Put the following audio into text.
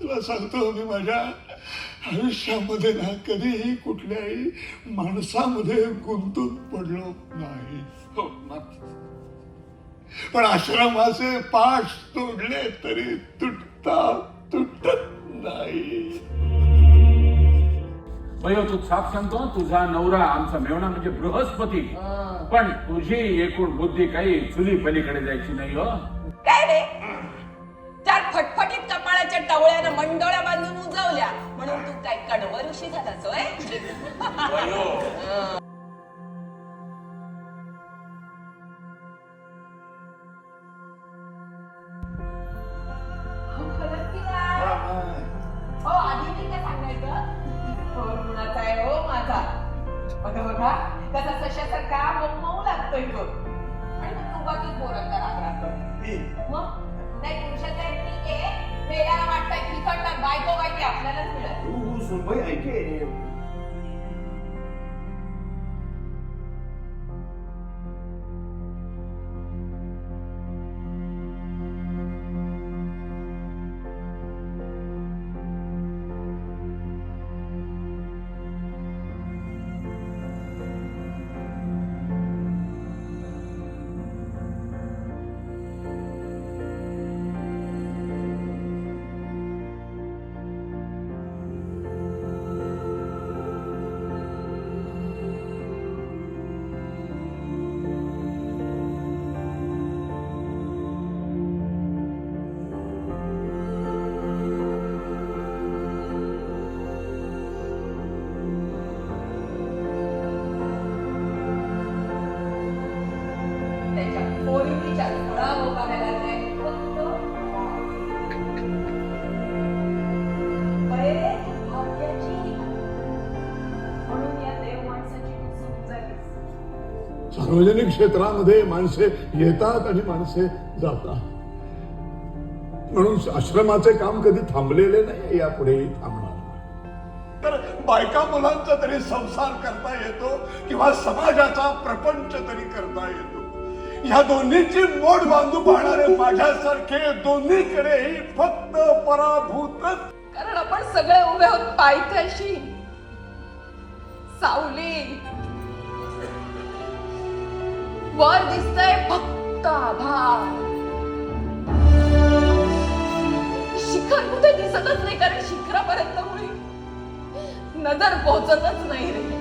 तुला सांगतो मी माझ्या आयुष्यामध्ये ना कधीही कुठल्याही माणसामध्ये गुंतून पडलो नाही. हो पण आश्रमाचे पाठ तोडले तरी तुटता तुटत नाही. बयो तू साफ सांगतो तुझा नवरा आमचा मेवणा म्हणजे बृहस्पती. पण तुझी एकूण बुद्धी काही चुली पलीकडे जायची नाही हो. काय रे? चार कपाळाच्या टवळ्यानं मंडोळ्या बांधून उजवल्या. म्हणून तू काय कडवर ऋषी झालास होय? हो, की? हो हो. मऊ लागतोय तो. आणि मग तू बाकी पोरांचा राग राग मग? Sunway ay kaya सार्वजनिक क्षेत्रामध्ये माणसे येतात आणि माणसे जातात. म्हणून आश्रमाचे काम कधी थांबलेले नाही यापुढे थांबणार तर बायका मुलांचा तरी संसार करता येतो किंवा समाजाचा प्रपंच तरी करता येतो. ह्या दोन्हीची मोड बांधू पाहणारे माझ्यासारखे दोन्हीकडेही फक्त पराभूतच. कारण आपण सगळे उभे आहोत पायथ्याशी. सावली. वर दिसतंय फक्त आभार शिखर कुठे दिसतच नाही कारण शिखरापर्यंत मुळी नजर पोहोचतच नाही रे.